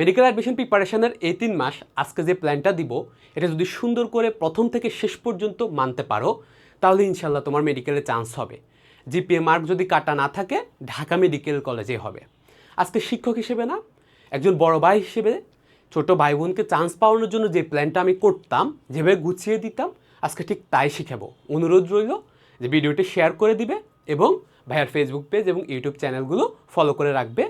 Medical admission প্রিপারেশনের এই তিন মাস আজকে যে প্ল্যানটা দিব, এটা যদি সুন্দর করে প্রথম থেকে শেষ পর্যন্ত মানতে পারো, তাহলে ইনশাল্লাহ তোমার মেডিকেলে চান্স হবে। জিপিএ মার্ক যদি কাটা না থাকে, ঢাকা মেডিকেল কলেজে হবে। আজকে শিক্ষক হিসেবে না, একজন বড় ভাই হিসেবে ছোট ভাই বোনকে চান্স পাওয়ানোর জন্য যে প্ল্যানটা আমি করতাম, যেভাবে গুছিয়ে দিতাম, আজকে ঠিক তাই শিখাবো। অনুরোধ রইল যে ভিডিওটি শেয়ার করে দিবে এবং ভাইয়ার ফেসবুক পেজ এবং ইউটিউব চ্যানেলগুলো ফলো করে রাখবে।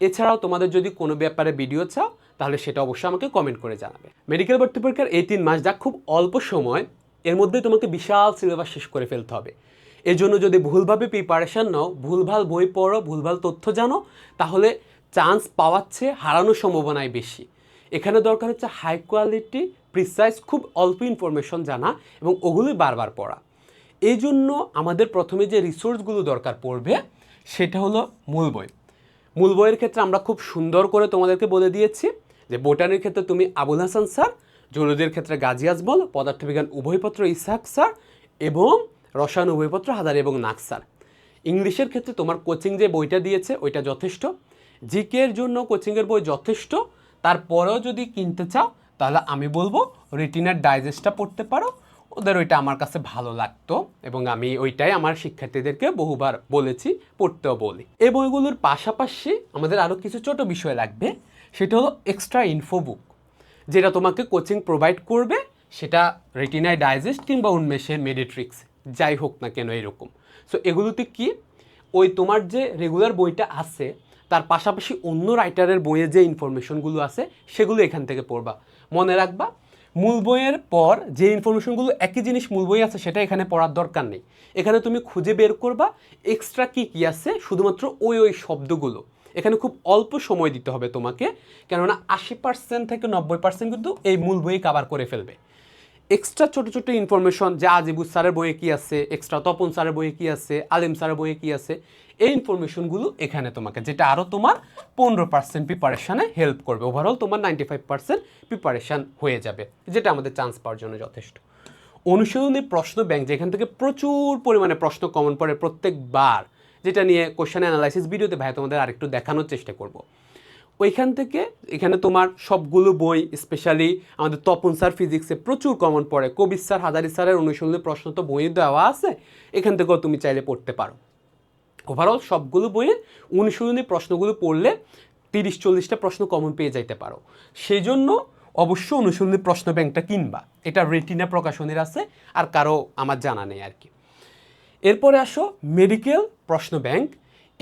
এছাড়াও তোমাদের যদি কোনো ব্যাপারে ভিডিও চাও, তাহলে সেটা অবশ্যই আমাকে কমেন্ট করে জানাবে। মেডিকেল ভর্তি পরীক্ষার এই তিন মাস যা খুব অল্প সময়, এর মধ্যে তোমাকে বিশাল সিলেবাস শেষ করে ফেলতে হবে। এর জন্য যদি ভুলভাবে প্রিপারেশান নাও, ভুলভাল বই পড়ো, ভুলভাল তথ্য জানো, তাহলে চান্স পাওয়াচ্ছে হারানোর সম্ভাবনাই বেশি। এখানে দরকার হচ্ছে হাই কোয়ালিটি প্রিসাইজ খুব অল্প ইনফরমেশন জানা এবং ওগুলোই বারবার পড়া। এই জন্য আমাদের প্রথমে যে রিসোর্সগুলো দরকার পড়বে, সেটা হলো মূল বই। মূল বইয়ের ক্ষেত্রে আমরা খুব সুন্দর করে তোমাদেরকে বলে দিয়েছি যে বোটানির ক্ষেত্রে তুমি আবুল হাসান স্যার জরুদের ক্ষেত্রে গাজী আজমল, পদার্থবিজ্ঞান উভয়পত্র ইসাহাক স্যার এবং রসায়ন উভয়পত্র হাজারি এবং নাক স্যার। ইংলিশের ক্ষেত্রে তোমার কোচিং যে বইটা দিয়েছে ওইটা যথেষ্ট। জিকের জন্য কোচিংয়ের বই যথেষ্ট। তারপরেও যদি কিনতে চাও, তাহলে আমি বলব রিটিনার ডাইজেস্টটা পড়তে পারো। ওদের ওইটা আমার কাছে ভালো লাগতো এবং আমি ওইটাই আমার শিক্ষার্থীদেরকে বহুবার বলেছি, পড়তেও বলি। এই বইগুলোর পাশাপাশি আমাদের আরও কিছু ছোট বিষয় লাগবে, সেটা হলো এক্সট্রা ইনফো বুক যেটা তোমাকে কোচিং প্রোভাইড করবে, সেটা রেটিনায় ডাইজেস্ট কিংবা উন্মেষের মেডিট্রিক্স যাই হোক না কেন এরকম। সো এগুলোতে কি? ওই তোমার যে রেগুলার বইটা আছে, তার পাশাপাশি অন্য রাইটারের বইয়ে যে ইনফরমেশনগুলো আছে, সেগুলো এখান থেকে পড়বা। মনে রাখবা মূল বইয়ের পর যে ইনফরমেশনগুলো একই জিনিস মূল বই আছে সেটা এখানে পড়ার দরকার নেই। এখানে তুমি খুঁজে বের করবা এক্সট্রা কী কী আছে, শুধুমাত্র ওই ওই শব্দগুলো। এখানে খুব অল্প সময় দিতে হবে তোমাকে, কেননা আশি পার্সেন্ট থেকে নব্বই পার্সেন্ট কিন্তু এই মূল বই কাবার করে ফেলবে। এক্সট্রা ছোট ছোট ইনফরমেশন যে আজিবুল স্যারের বইয়ে কী আছে এক্সট্রা তপন স্যারের বইয়ে কী আছে, আলিম স্যারের বইয়ে কী আছে, এই ইনফরমেশনগুলো এখানে তোমাকে, যেটা আরও তোমার পনেরো পার্সেন্ট প্রিপারেশানে হেল্প করবে। ওভারঅল তোমার নাইনটি ফাইভ পার্সেন্ট প্রিপারেশান হয়ে যাবে, যেটা আমাদের চান্স পাওয়ার জন্য যথেষ্ট। অনুশীলনী প্রশ্ন ব্যাংক যেখান থেকে প্রচুর পরিমাণে প্রশ্ন কমন পড়ে প্রত্যেকবার, যেটা নিয়ে কোশ্চেন অ্যানালাইসিস ভিডিওতে ভাই তোমাদের আরেকটু দেখানোর চেষ্টা করব। ওইখান থেকে এখানে তোমার সবগুলো বই স্পেশালি আমাদের তপন স্যার ফিজিক্সে প্রচুর কমন পড়ে। কবি স্যার, হাজারি স্যারের অনুশীলনী প্রশ্ন তো বই দেওয়া আছে। এখান থেকেও তুমি চাইলে পড়তে পারো। ওভারঅল সবগুলো বইয়ের অনুশীলনী প্রশ্নগুলো পড়লে তিরিশ, চল্লিশটা প্রশ্ন কমন পেয়ে যাইতে পারো। সেই জন্য অবশ্য অনুশীলনী প্রশ্ন ব্যাংকটা কিনবা। এটা রেটিনা প্রকাশনীর আছে আর কারও আমার জানা নেই আর কি। এরপরে আসো মেডিকেল প্রশ্ন ব্যাংক।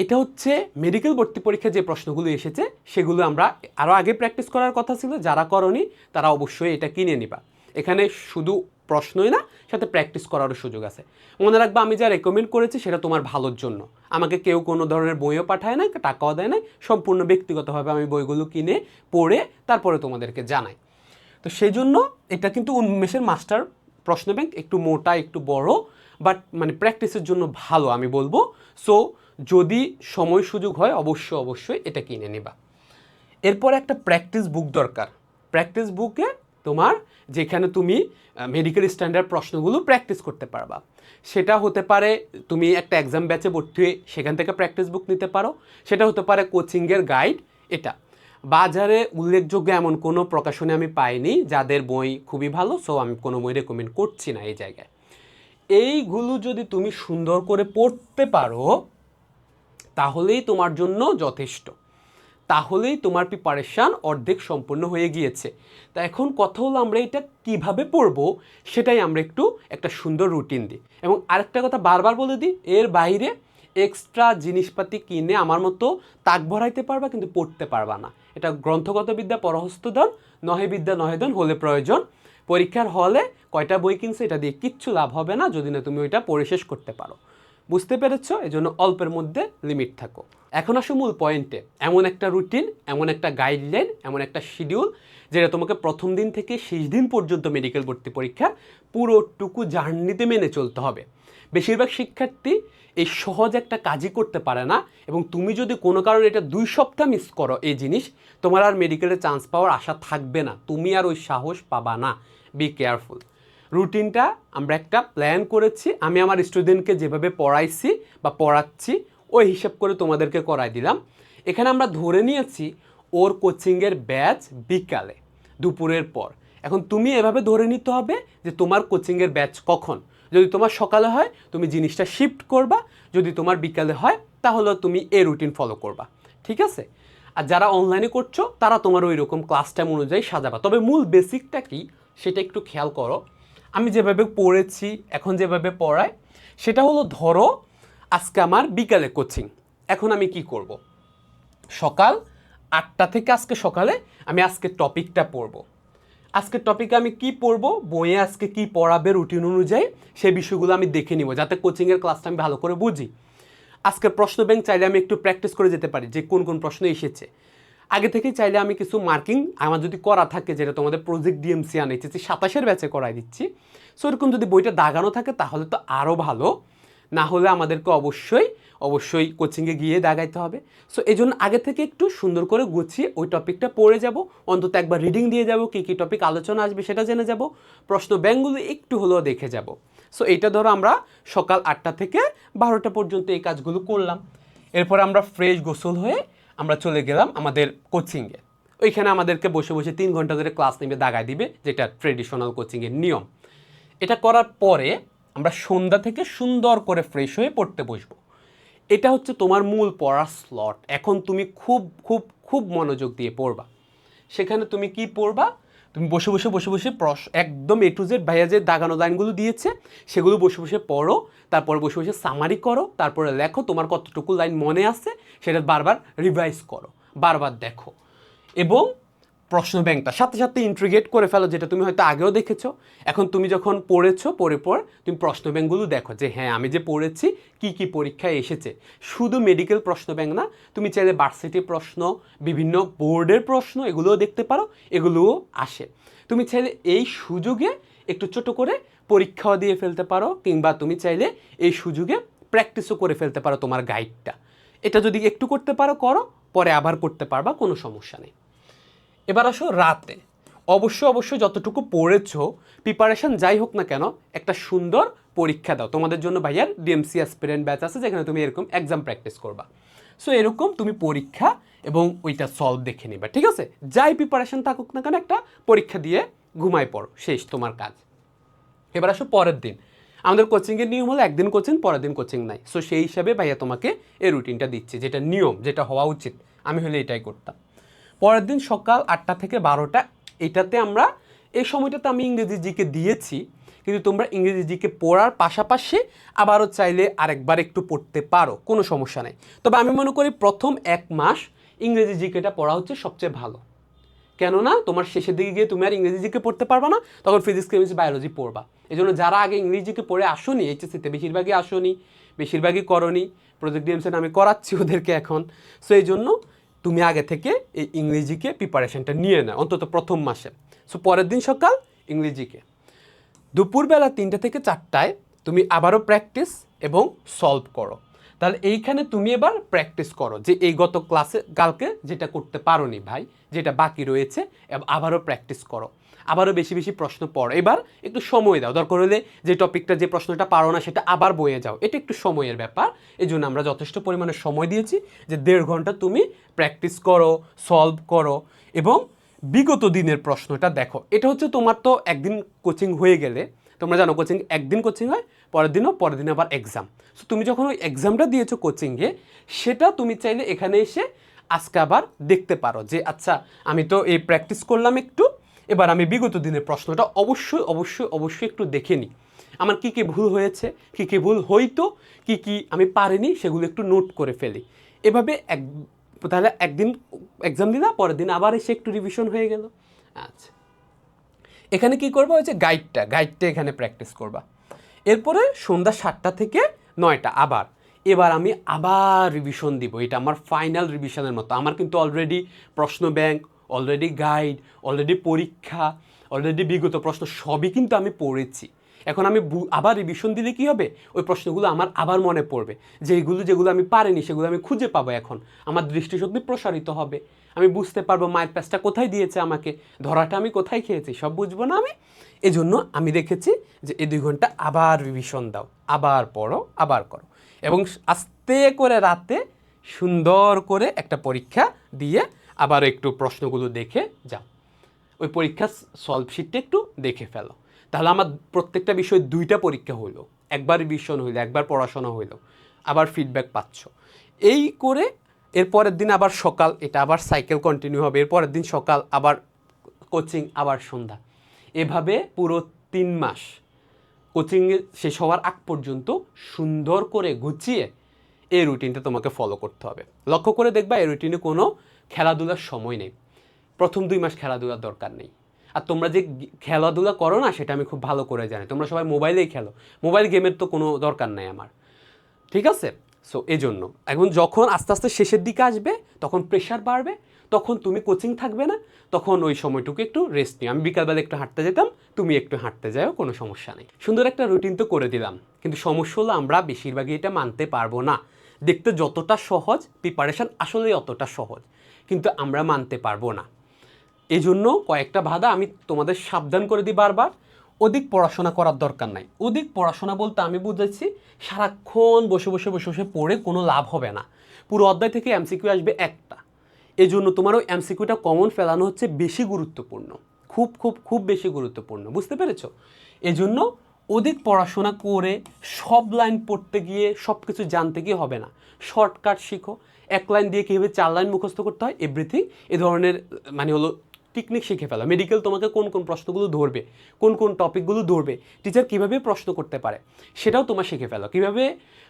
এটা হচ্ছে মেডিকেল ভর্তি পরীক্ষায় যে প্রশ্নগুলো এসেছে, সেগুলো আমরা আরও আগে প্র্যাকটিস করার কথা ছিল, যারা করনি তারা অবশ্যই এটা কিনে নিবা। এখানে শুধু প্রশ্নই না, সাথে প্র্যাকটিস করারও সুযোগ আছে। মনে রাখবা, আমি যা রেকমেন্ড করেছি সেটা তোমার ভালোর জন্য। আমাকে কেউ কোনো ধরনের বইও পাঠায় না টাকাও দেয় না সম্পূর্ণ ব্যক্তিগতভাবে আমি বইগুলো কিনে, পড়ে তারপরে তোমাদেরকে জানাই। তো সেই জন্য এটা কিন্তু উন্মেষের মাস্টার প্রশ্ন ব্যাংক একটু মোটা, একটু বড় বাট মানে প্র্যাকটিসের জন্য ভালো, আমি বলব। সো যদি সময় সুযোগ হয় অবশ্যই অবশ্যই এটা কিনে নেবা। এরপর একটা প্র্যাকটিস বুক দরকার। প্র্যাকটিস বুকে তোমার যেখানে তুমি মেডিকেল স্ট্যান্ডার্ড প্রশ্নগুলো প্র্যাকটিস করতে পারবা। সেটা হতে পারে তুমি একটা এক্সাম ব্যাচে ভর্তি হয়ে সেখান থেকে প্র্যাকটিস বুক নিতে পারো। সেটা হতে পারে কোচিংয়ের গাইড এটা। বাজারে উল্লেখযোগ্য এমন কোনো প্রকাশনে আমি পাইনি, যাদের বই খুবই ভালো সো আমি কোনো বই রেকমেন্ড করছি না এই জায়গায়। এইগুলো যদি তুমি সুন্দর করে পড়তে পারো তাহলেই তোমার জন্য যথেষ্ট। তাহলেই তোমার প্রিপারেশান অর্ধেক সম্পূর্ণ হয়ে গিয়েছে। তা এখন কথা হলো আমরা এটা কীভাবে পড়ব, সেটাই আমরা একটু একটা সুন্দর রুটিন দিই। এবং আরেকটা কথা বারবার বলে দিই, এর বাইরে এক্সট্রা জিনিসপাতি কিনে আমার মতো তাক ভরাইতে পারবা কিন্তু পড়তে পারবা না। এটা গ্রন্থগত বিদ্যা পরহস্তধন নহে বিদ্যা, নহে ধন হলে প্রয়োজন। পরীক্ষার হলে কয়টা বই কিনছে, এটা দিয়ে কিচ্ছু লাভ হবে না, যদি না তুমি ওইটা পড়ে শেষ করতে পারো। বুঝতে পেরেছ? এই জন্য অল্পের মধ্যে লিমিট থাকো। এখন আসো মূল পয়েন্টে এমন একটা রুটিন এমন একটা গাইডলাইন এমন একটা শিডিউল যেটা তোমাকে প্রথম দিন থেকে শেষ দিন পর্যন্ত মেডিকেল ভর্তি পরীক্ষার পুরোটুকু জার্নিতে মেনে চলতে হবে। বেশিরভাগ শিক্ষার্থী এই সহজ একটা কাজই করতে পারে না এবং তুমি যদি কোনো কারণে এটা দুই সপ্তাহ মিস করো এই জিনিস, তোমার আর মেডিকেলে চান্স পাওয়ার আশা থাকবে না। তুমি আর ওই সাহস পাবা না। বি কেয়ারফুল রুটিনটা আমরা একটা প্ল্যান করেছি। আমি আমার স্টুডেন্টকে যেভাবে পড়াইছি বা পড়াচ্ছি, ওই হিসাব করে তোমাদেরকে করাই দিলাম। এখানে আমরা ধরে নিয়েছি, ওর কোচিংয়ের ব্যাচ বিকালে, দুপুরের পর। এখন তুমি এভাবে ধরে নিতে হবে যে তোমার কোচিংয়ের ব্যাচ কখন? যদি তোমার সকালে হয়, তুমি জিনিসটা শিফট করবা। যদি তোমার বিকালে হয়, তাহলে তুমি এ রুটিন ফলো করবা। ঠিক আছে? আর যারা অনলাইনে করছ, তারা তোমার ওই রকম ক্লাস টাইম অনুযায়ী সাজাবা। তবে মূল বেসিকটা কি, সেটা একটু খেয়াল করো। আমি যেভাবে পড়েছি, এখন যেভাবে পড়াই, সেটা হলো ধরো আজকে আমার বিকালে কোচিং এখন আমি কি করব। সকাল আটটা থেকে আজকে সকালে আমি আজকে টপিকটা পড়ব। আজকের টপিকে আমি কি পড়ব? বইয়ে আজকে কি পড়াবে রুটিন অনুযায়ী সেই বিষয়গুলো আমি দেখে নিব, যাতে কোচিংয়ের ক্লাসটা আমি ভালো করে বুঝি। আজকের প্রশ্ন ব্যাংক চাইলে আমি একটু প্র্যাকটিস করে যেতে পারি যে কোন কোন প্রশ্ন এসেছে। আগে থেকে চাইলে আমি কিছু মার্কিং, আমার যদি করা থাকে যেটা তোমাদের প্রজেক্ট ডিএমসি আনেছি সাতাশের ব্যাচে করাই দিচ্ছি। সো এরকম যদি বইটা দাগানো থাকে তাহলে তো আরও ভালো। না হলে আমাদেরকে অবশ্যই অবশ্যই কোচিংয়ে গিয়ে দাগাইতে হবে। সো এই আগে থেকে একটু সুন্দর করে গুছিয়ে ওই টপিকটা পড়ে যাব। অন্তত একবার রিডিং দিয়ে যাব, কী কী টপিক আলোচনা আসবে সেটা জেনে যাব। প্রশ্ন ব্যাংকগুলো একটু হলেও দেখে যাব। সো এইটা ধরো আমরা সকাল আটটা থেকে বারোটা পর্যন্ত এই কাজগুলো করলাম। এরপর আমরা ফ্রেশ গোসল হয়ে আমরা চলে গেলাম আমাদের কোচিংয়ে ওইখানে আমাদেরকে বসে বসে তিন ঘণ্টা ধরে ক্লাস নেবে দাগাই দিবে, যেটা ট্রেডিশনাল কোচিংয়ের নিয়ম। এটা করার পরে আমরা সন্ধ্যা থেকে সুন্দর করে ফ্রেশ হয়ে পড়তে বসবো। এটা হচ্ছে তোমার মূল পড়ার স্লট এখন তুমি খুব খুব খুব মনোযোগ দিয়ে পড়বা। সেখানে তুমি কি পড়বা? তুমি বসে বসে বসে বসে প্রশ একদম এ টু জেড ভাইয়া যে দাগানো লাইনগুলো দিয়েছে, সেগুলো বসে বসে পড়ো, তারপর বসে বসে সামারি করো, তারপরে লেখো তোমার কতটুকু লাইন মনে আছে, সেটা বারবার রিভাইজ করো, বারবার দেখো। এবং প্রশ্ন ব্যাংকটা। সাথে সাথে ইন্ট্রিগেট করে ফেলো যেটা তুমি হয়তো আগেও দেখেছ। এখন তুমি যখন পড়েছো, পড়ে পর তুমি প্রশ্ন ব্যাংকগুলো দেখো যে হ্যাঁ আমি যে পড়েছি, কি কি পরীক্ষায় এসেছে? শুধু মেডিকেল প্রশ্ন ব্যাংক না, তুমি চাইলে ভার্সিটি প্রশ্ন, বিভিন্ন বোর্ডের প্রশ্ন এগুলোও দেখতে পারো, এগুলোও আসে। তুমি চাইলে এই সুযোগে একটু ছোট করে পরীক্ষাও দিয়ে ফেলতে পারো, কিংবা তুমি চাইলে এই সুযোগে প্র্যাকটিসও করে ফেলতে পারো তোমার গাইডটা এটা যদি একটু করতে পারো, করো, পরে আবার করতে পারবা, কোনো সমস্যা নেই। এবার আসো রাতে। অবশ্য অবশ্যই যতটুকু পড়েছো প্রিপারেশন যাই হোক না কেন, একটা সুন্দর পরীক্ষা দাও। তোমাদের জন্য ভাইয়ার ডিএমসি অ্যাসপিরেন্ট ব্যাচ আছে, যেখানে তুমি এরকম এক্সাম প্র্যাকটিস করবা। সো এরকম তুমি পরীক্ষা এবং ওইটা সলভ দেখে নিবা, ঠিক আছে? যাই প্রিপারেশন থাকুক না কেন, একটা পরীক্ষা দিয়ে ঘুমায় পড়ো। শেষ, তোমার কাজ। এবার আসো পরের দিন। আমাদের কোচিংয়ের নিয়ম হলো একদিন কোচিং পরের দিন কোচিং নাই। সো সেই হিসাবে ভাইয়া তোমাকে এই রুটিনটা দিচ্ছে, যেটা নিয়ম, যেটা হওয়া উচিত। আমি হলে এটাই করতাম। পরের দিন সকাল আটটা থেকে বারোটা, এটাতে আমরা, এই সময়টাতে আমি ইংরেজি জিকে দিয়েছি, কিন্তু তোমরা ইংরেজি জিকে পড়ার পাশাপাশি আবারও চাইলে আরেকবার একটু পড়তে পারো, কোনো সমস্যা নেই। তবে আমি মনে করি প্রথম এক মাস ইংরেজি জিকেটা পড়া হচ্ছে সবচেয়ে ভালো। কেননা তোমার শেষের দিকে গিয়ে তুমি আর ইংরেজি জিকে পড়তে পারবা না, তখন ফিজিক্স কেমিস্ট্রি বায়োলজি পড়বা। এই জন্য যারা আগে ইংরেজিকে পড়ে আসনি এইচএসিতে বেশিরভাগই আসনি, বেশিরভাগই করনি প্রজেক্ট ডিএমসেন আমি করাচ্ছি ওদেরকে এখন। সো এই জন্য তুমি আগে থেকে এই ইংরেজিকে প্রিপারেশনটা নিয়ে নাও, অন্তত প্রথম মাসে। সো পরের দিন সকাল, ইংরেজিকে। দুপুরবেলা তিনটে থেকে চারটায় তুমি আবারও প্র্যাকটিস এবং সলভ করো। তাহলে এইখানে তুমি এবার প্র্যাকটিস করো যে এই গত ক্লাসে কালকে যেটা করতে পারোনি ভাই, যেটা বাকি রয়েছে আবারও প্র্যাকটিস করো। আবারও বেশি বেশি প্রশ্ন পড়ো। এবার একটু সময় দাও। দরকার হলে যে টপিকটা, যে প্রশ্নটা পারো না, সেটা আবার বয়ে যাও। এটা একটু সময়ের ব্যাপার। এই জন্য আমরা যথেষ্ট পরিমাণে সময় দিয়েছি যে দেড় ঘণ্টা তুমি প্র্যাকটিস করো, সলভ করো এবং বিগত দিনের প্রশ্নটা দেখো। এটা হচ্ছে তোমার তো একদিন কোচিং হয়ে গেলে, তোমরা জানো কোচিং একদিন কোচিং হয়, পরের দিনও, পরের দিন আবার এক্সাম সো তুমি যখন ওই এক্সামটা দিয়েছ কোচিংয়ে, সেটা তুমি চাইলে এখানে এসে আজকে আবার দেখতে পারো যে আচ্ছা আমি তো এই প্র্যাকটিস করলাম একটু এবার আমি বিগত দিনের প্রশ্নটা অবশ্যই অবশ্যই অবশ্যই একটু দেখে নিই। আমার কী কী ভুল হয়েছে, কী কী ভুল হইতো, কী কী আমি পারিনি, সেগুলো একটু নোট করে ফেলি। এভাবে এক, তাহলে একদিন এক্সাম দিলা পরের দিন আবার এসে একটু রিভিশন হয়ে গেল। আচ্ছা। এখানে কি করবা? হচ্ছে গাইডটা গাইডটা এখানে প্র্যাকটিস করবা। এরপরে সন্ধ্যা সাতটা থেকে নয়টা আবার। এবার আমি আবার রিভিশন দিব। এটা আমার ফাইনাল রিভিশনের মতো। আমার কিন্তু অলরেডি প্রশ্ন ব্যাংক অলরেডি গাইড অলরেডি পরীক্ষা অলরেডি বিগত প্রশ্ন সবই কিন্তু আমি পড়েছি। এখন আমি আবার রিভিশন দিলে কি হবে? ওই প্রশ্নগুলো আমার আবার মনে পড়বে। যেগুলো যেগুলো আমি পারিনি, সেগুলো আমি খুঁজে পাবো এখন। আমার দৃষ্টিশক্তি প্রসারিত হবে। আমি বুঝতে পারব মায়ের প্যাচটা কোথায় দিয়েছে আমাকে, ধরাটা আমি কোথায় খেয়েছি, সব বুঝব না আমি? এজন্য আমি রেখেছি যে এই দুই ঘণ্টা আবার রিভিশন দাও, আবার পড়ো, আবার করো। এবং আস্তে করে রাতে সুন্দর করে একটা পরীক্ষা দিয়ে আবার একটু প্রশ্নগুলো দেখে যাও। ওই পরীক্ষার সলভ শিটটা একটু দেখে ফেলো। তাহলে আমার প্রত্যেকটা বিষয়ে দুইটা পরীক্ষা হইল একবার রিভিশন হইল, একবার পড়াশোনা হইল। আবার ফিডব্যাক পাচ্ছ। এই করে এর পরের দিন আবার সকাল, এটা আবার সাইকেল কন্টিনিউ হবে। এর পরের দিন সকাল, আবার কোচিং আবার সন্ধ্যা। এভাবে পুরো তিন মাস কোচিং শেষ হওয়ার আগ পর্যন্ত সুন্দর করে গুছিয়ে এই রুটিনটা তোমাকে ফলো করতে হবে। লক্ষ্য করে দেখবা এই রুটিনে কোনো খেলাধুলার সময় নেই। প্রথম দুই মাস খেলাধুলার দরকার নেই। আর তোমরা যে খেলাধুলা করো না, সেটা আমি খুব ভালো করে জানি। তোমরা সবাই মোবাইলেই খেলো। মোবাইল গেমের তো কোনো দরকার নাই আমার। ঠিক আছে? সো এই জন্য এখন যখন আস্তে আস্তে শেষের দিকে আসবে, তখন প্রেশার বাড়বে, তখন তুমি কোচিং থাকবে না, তখন ওই সময়টুকু একটু রেস্ট নিও। আমি বিকালবেলা একটু হাঁটতে যেতাম, তুমি একটু হাঁটতে যাও, কোনো সমস্যা নেই। সুন্দর একটা রুটিন তো করে দিলাম। কিন্তু সমস্যা হলো আমরা বেশিরভাগই এটা মানতে পারব না। দেখতে যতটা সহজ প্রিপারেশন আসলেই অতটা সহজ। কিন্তু আমরা মানতে পারব না। এই জন্য কয়েকটা বাধা আমি তোমাদের সাবধান করে দিই বারবার। অধিক পড়াশোনা করার দরকার নাই। অধিক পড়াশোনা বলতে আমি বুঝেছি, সারাক্ষণ বসে বসে বসে বসে পড়ে কোনো লাভ হবে না। পুরো অধ্যায় থেকে এমসিকিউ আসবে একটা। এই জন্য তোমার ওই এমসিকিউটা কমন ফেলানো হচ্ছে বেশি গুরুত্বপূর্ণ। খুব খুব খুব বেশি গুরুত্বপূর্ণ। বুঝতে পেরেছ? এই জন্য অধিক পড়াশোনা করে সব লাইন পড়তে গিয়ে সব কিছু জানতে গিয়ে হবে না। শর্টকাট শিখো। এক লাইন দিয়ে কীভাবে চার লাইন মুখস্থ করতে হয় এভরিথিং এ ধরনের মানে হলো টেকনিক শিখে ফেলা। মেডিকেল তোমাকে কোন কোন প্রশ্নগুলো ধরবে, কোন কোন টপিকগুলো ধরবে টিচার কীভাবে প্রশ্ন করতে পারে, সেটাও তোমার শিখে ফেলো। কীভাবে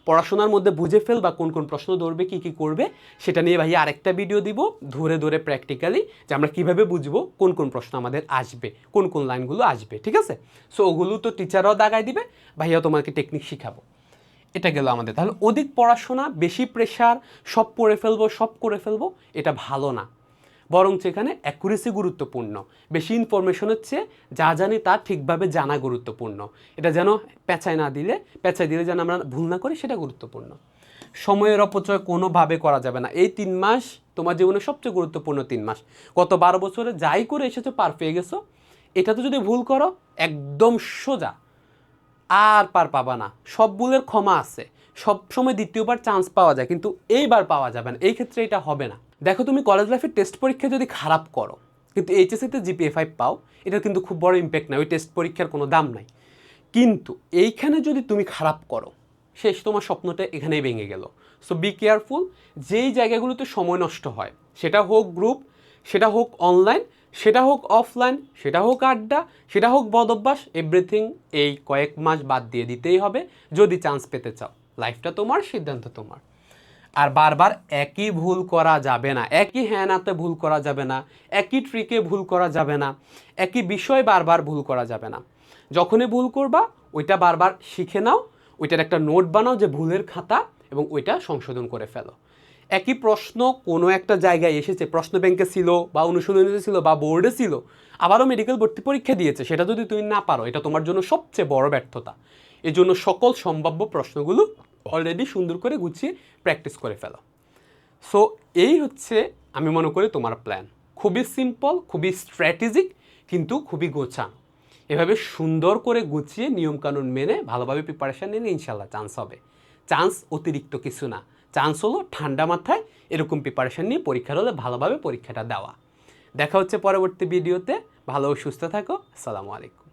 পড়াশোনার মধ্যে বুঝে ফেল বা কোন কোন প্রশ্ন ধরবে, কী কী করবে, সেটা নিয়ে ভাই আরেকটা ভিডিও দিব, ধরে ধরে প্র্যাকটিক্যালি যে আমরা কীভাবে বুঝব কোন কোন প্রশ্ন আমাদের আসবে, কোন কোন লাইনগুলো আসবে, ঠিক আছে? সো ওগুলো তো টিচাররাও দাগায় দিবে ভাইয়া তোমাকে টেকনিক শিখাবো। এটা গেল আমাদের। তাহলে অধিক পড়াশোনা, বেশি প্রেশার সব পড়ে ফেলব, সব করে ফেলব, এটা ভালো না। বরং এখানে অ্যাকুরেসি গুরুত্বপূর্ণ। বেশি ইনফরমেশন হচ্ছে, যা জানি তা ঠিকভাবে জানা গুরুত্বপূর্ণ। এটা যেন পেঁচায় না দিলে, পেঁচায় দিলে যেন আমরা ভুল না করি, সেটা গুরুত্বপূর্ণ। সময়ের অপচয় কোনোভাবে করা যাবে না। এই তিন মাস তোমার জীবনে সবচেয়ে গুরুত্বপূর্ণ তিন মাস। গত বারো বছরে যাই করে এসেছ, পার পেয়ে গেছো। এটাতে যদি ভুল করো, একদম সোজা। আর পার পাবা না। সব ভুলের ক্ষমা আছে। সব সময় দ্বিতীয়বার চান্স পাওয়া যায়, কিন্তু এইবার পাওয়া যাবে না। এই ক্ষেত্রে এটা হবে না। দেখো তুমি কলেজ লাইফের টেস্ট পরীক্ষা যদি খারাপ করো, কিন্তু এইচএসিতে জিপিএ ফাইভ পাও এটা কিন্তু খুব বড় ইম্প্যাক্ট নাই। ওই টেস্ট পরীক্ষার কোনো দাম নাই। কিন্তু এইখানে যদি তুমি খারাপ করো, শেষ তোমার স্বপ্নটা এখানেই ভেঙে গেল। সো বি কেয়ারফুল যেই জায়গাগুলোতে সময় নষ্ট হয়, সেটা হোক গ্রুপ সেটা হোক অনলাইন সেটা হোক অফলাইন সেটা হোক আড্ডা, সেটা হোক বদ অভ্যাস এভরিথিং এই কয়েক মাস বাদ দিয়ে দিতেই হবে। যদি চান্স পেতে চাও লাইফটা তোমার, সিদ্ধান্ত তোমার। আর বারবার একই ভুল করা যাবে না, একই হ্যানাতে ভুল করা যাবে না, একই ট্রিকে ভুল করা যাবে না, একই বিষয় বারবার ভুল করা যাবে না। যখনই ভুল করবা, ওইটা বারবার শিখে নাও, ওইটার একটা নোট বানাও যে ভুলের খাতা এবং ওইটা সংশোধন করে ফেলো। একই প্রশ্ন কোনো একটা জায়গায় এসেছে, প্রশ্ন ব্যাংকে ছিল বা অনুশীলনীতে ছিল বা বোর্ডে ছিল, আবারও মেডিকেল ভর্তি পরীক্ষা দিয়েছে। সেটা যদি তুমি না পারো, এটা তোমার জন্য সবচেয়ে বড় ব্যর্থতা। এই জন্য সকল সম্ভাব্য প্রশ্নগুলো অলরেডি সুন্দর করে গুছিয়ে প্র্যাকটিস করে ফেলো। সো এই হচ্ছে আমি মনে করি তোমার প্ল্যান খুবই সিম্পল খুবই স্ট্র্যাটেজিক কিন্তু খুবই গোছানো। এভাবে সুন্দর করে গুছিয়ে নিয়মকানুন মেনে ভালোভাবে প্রিপারেশান নিলে ইনশাল্লাহ চান্স হবে। চান্স অতিরিক্ত কিছু না। চান্স হলো ঠান্ডা মাথায় এরকম প্রিপারেশান নিয়ে পরীক্ষার হলে ভালোভাবে পরীক্ষাটা দেওয়া। দেখা হচ্ছে পরবর্তী ভিডিওতে ভালো সুস্থ থাকো। আসসালামু আলাইকুম।